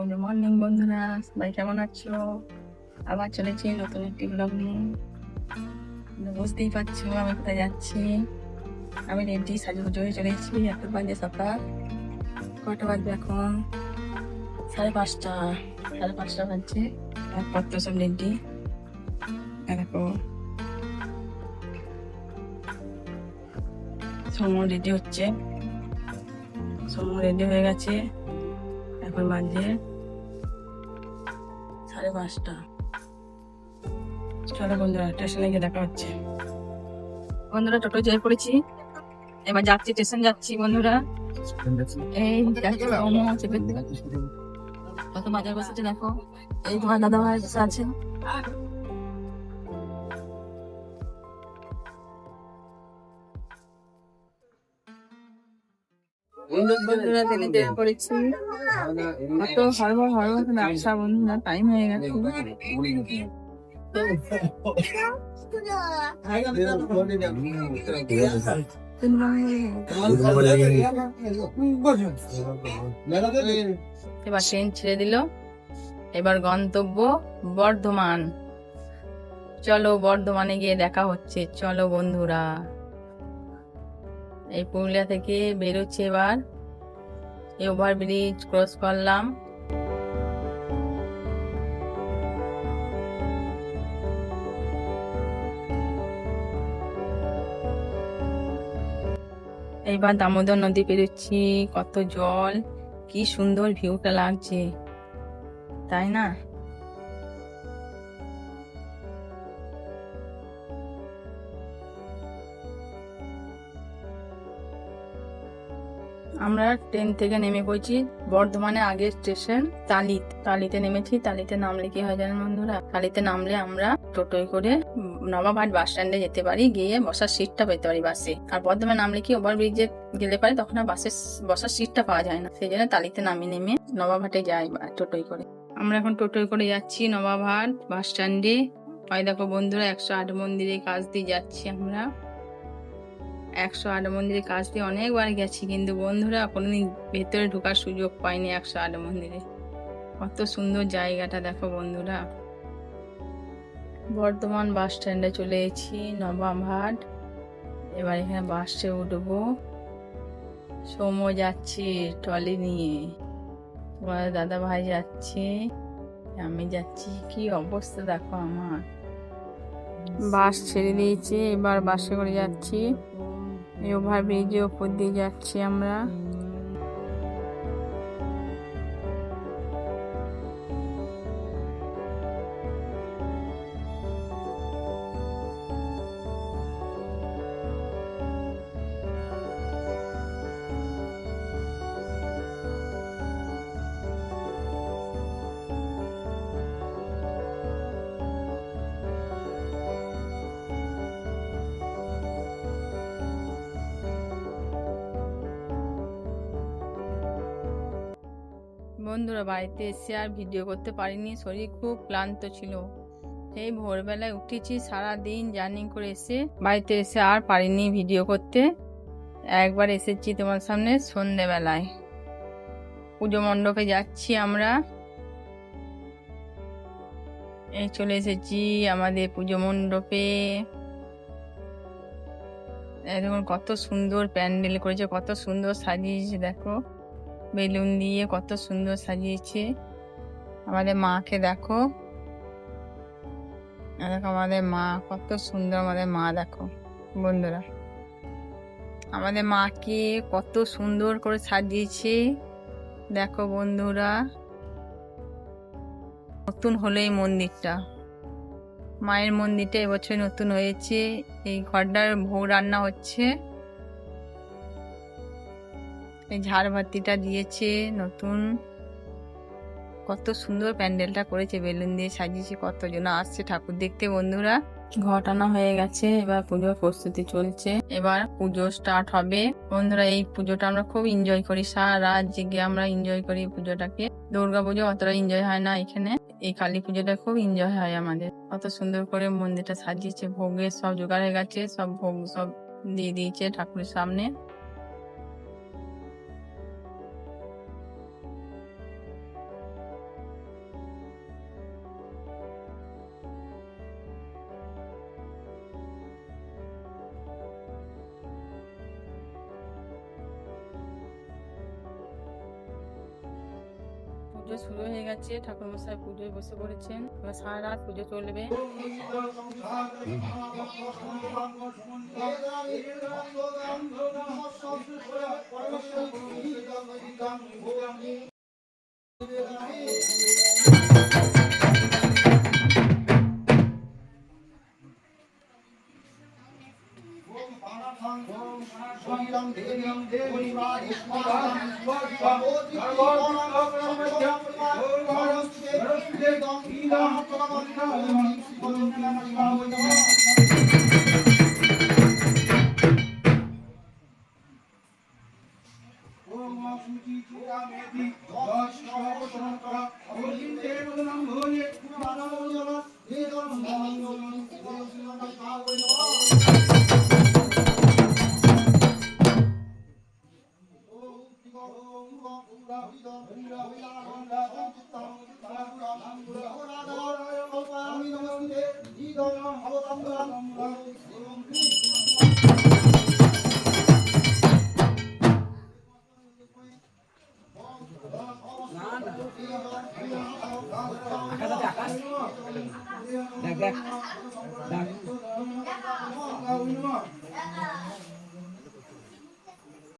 Good morning, বন্ধুরা। সবাই কেমন আছো? আবার চলেছি নতুন একটি ব্লগ নিয়ে। বুঝতেই পারছ আমি কোথায় যাচ্ছি। আমি রেডি সাজুগুজু হয়ে চলেছি এত বাজে সকাল। কটা বাজবে এখন? সাড়ে পাঁচটা সাড়ে পাঁচটা বাজছে। একমাত্র সব রেডি দেখো, সোমো রেডি হচ্ছে। সোমো রেডি হয়ে গেছে। এখন বাজে সাড়ে পাঁচটা। চলো বন্ধুরা স্টেশনে গিয়ে দেখা হচ্ছে। বন্ধুরা টোটো জয় পড়েছি এবার যাচ্ছি স্টেশন যাচ্ছি বন্ধুরা। এই। কত বাজার বসেছে দেখো। এই তোমার দাদা ভাই বসে আছে। বন্ধুরা হরবর হরবর বন্ধুরা টাইম হয়ে গেছে। এবার ট্রেন ছেড়ে দিল। এবার গন্তব্য বর্ধমান। চলো বর্ধমানে গিয়ে দেখা হচ্ছে। চলো বন্ধুরা। এই পুরুলিয়া থেকে বেরোচ্ছে এবার। ওভার ব্রিজ ক্রস করলাম। এইবার দামোদর নদী পেরোচ্ছি, কত জল, কি সুন্দর ভিউটা লাগছে। তাই না? আমরা ট্রেন থেকে নেমে পড়ছি বর্ধমানে আগের স্টেশন তালিত। তালিতে নেমেছি, তালিতে নামলে কি হয় জানেন বন্ধুরা? তালিতে নামলে আমরা টোটোয় করে নবাবহাট বাস স্ট্যান্ডে যেতে পারি, গিয়ে বসার সিটটা পেতে পারি বাসে আর বর্ধমানে নামলে কি ওভার ব্রিজে গেলে পারে, তখন আর বাসের বসার সিটটা পাওয়া যায় না। সেই জন্য তালিতে নামিয়ে নেমে নবাবহাটে যাই টোটোয় করে। আমরা এখন টোটোয় করে যাচ্ছি নবাবহাট বাস স্ট্যান্ডে ওই দেখো বন্ধুরা, একশো আট মন্দিরে কাজ দিয়ে যাচ্ছি আমরা। একশো আট মন্দিরে কাজ দিয়ে অনেকবার গেছি, কিন্তু বন্ধুরা কোনোদিন ভেতরে ঢোকার সুযোগ পাইনি একশো আট মন্দিরে। কত সুন্দর জায়গাটা দেখো বন্ধুরা। বর্ধমান বাস স্ট্যান্ডে চলে এসেছি নবাবহাট এবার এখানে বাসে উঠবো। সোমো যাচ্ছি ট্রলি নিয়ে। তোমার দাদা ভাই যাচ্ছে, আমি যাচ্ছি। কি অবস্থা দেখো আমার। বাস ছেড়ে দিয়েছে, এবার বাসে করে যাচ্ছি। এই ওভার ব্রিজের ওপর দিয়ে যাচ্ছি আমরা। বন্ধুরা বাড়িতে এসে আর ভিডিও করতে পারিনি, শরীর খুব ক্লান্ত ছিল। সেই ভোরবেলায় উঠেছি সারা দিন জার্নি করে এসে বাড়িতে এসে আর পারিনি ভিডিও করতে। একবার এসেছি তোমার সামনে সন্ধেবেলায়। পুজো মণ্ডপে যাচ্ছি আমরা। এই চলে এসেছি আমাদের পুজো মণ্ডপে। দেখুন কত সুন্দর প্যান্ডেল করেছে, কত সুন্দর সাজিয়েছে, দেখো। বেলুন দিয়ে কত সুন্দর সাজিয়েছে। আমাদের মাকে দেখো। দেখো আমাদের মা, কত সুন্দর আমাদের মা দেখো, বন্ধুরা। আমাদের মাকে কত সুন্দর করে সাজিয়েছে। দেখো বন্ধুরা, নতুন হলো এই মন্দিরটা। মায়ের মন্দিরটা এবছর নতুন হয়েছে। এই ঘরটার ভোগ রান্না হচ্ছে। ঝাড়বাতিটা দিয়েছে, নতুন। কত সুন্দর প্যান্ডেলটা করেছে, বেলুন দিয়ে সাজিয়েছে, কতজন আসছে ঠাকুর দেখতে বন্ধুরা। ঘটানো হয়ে গেছে, এবার পুজোর প্রস্তুতি চলছে। এবার পুজো স্টার্ট হবে। বন্ধুরা, এই পুজোটা আমরা খুব এনজয় করি, সারা রাত জেগে আমরা এনজয় করি পুজোটাকে। দুর্গা পুজো অতটা এনজয় হয় না এখানে। এই কালী পুজোটা খুব এনজয় হয় আমাদের। কত সুন্দর করে মন্দিরটা সাজিয়েছে, ভোগের সব জোগাড় হয়ে গেছে, সব ভোগ সব দিয়ে দিয়েছে ঠাকুরের সামনে। পুজো শুরু হয়ে গেছে ঠাকুর মশাই পুজোয় বসে পড়েছেন। এবার সারা রাত পুজো চলবে। শরীরং দেবীং দেবী বাহিষ্মারং ভগবতী সর্বভূতং সর্বস্তে সর্বস্তে ইদং ইদং প্রবন্ধং ওম নমঃ শিবায় দেখ দেখ দেখ